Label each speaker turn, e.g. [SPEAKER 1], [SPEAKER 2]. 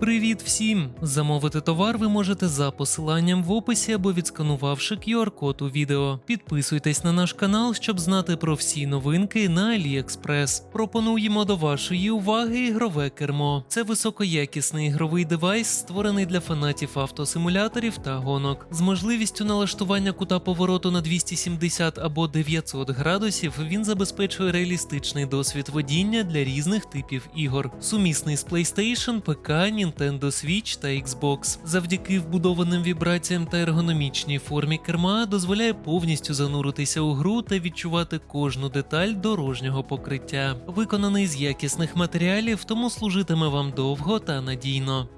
[SPEAKER 1] Привіт всім! Замовити товар ви можете за посиланням в описі або відсканувавши QR-код у відео. Підписуйтесь на наш канал, щоб знати про всі новинки на AliExpress. Пропонуємо до вашої уваги ігрове кермо. Це високоякісний ігровий девайс, створений для фанатів автосимуляторів та гонок. З можливістю налаштування кута повороту на 270 або 900 градусів він забезпечує реалістичний досвід водіння для різних типів ігор, сумісний з PlayStation, ПК, Nintendo Switch та Xbox. Завдяки вбудованим вібраціям та ергономічній формі керма дозволяє повністю зануритися у гру та відчувати кожну деталь дорожнього покриття. Виконаний з якісних матеріалів, тому служитиме вам довго та надійно.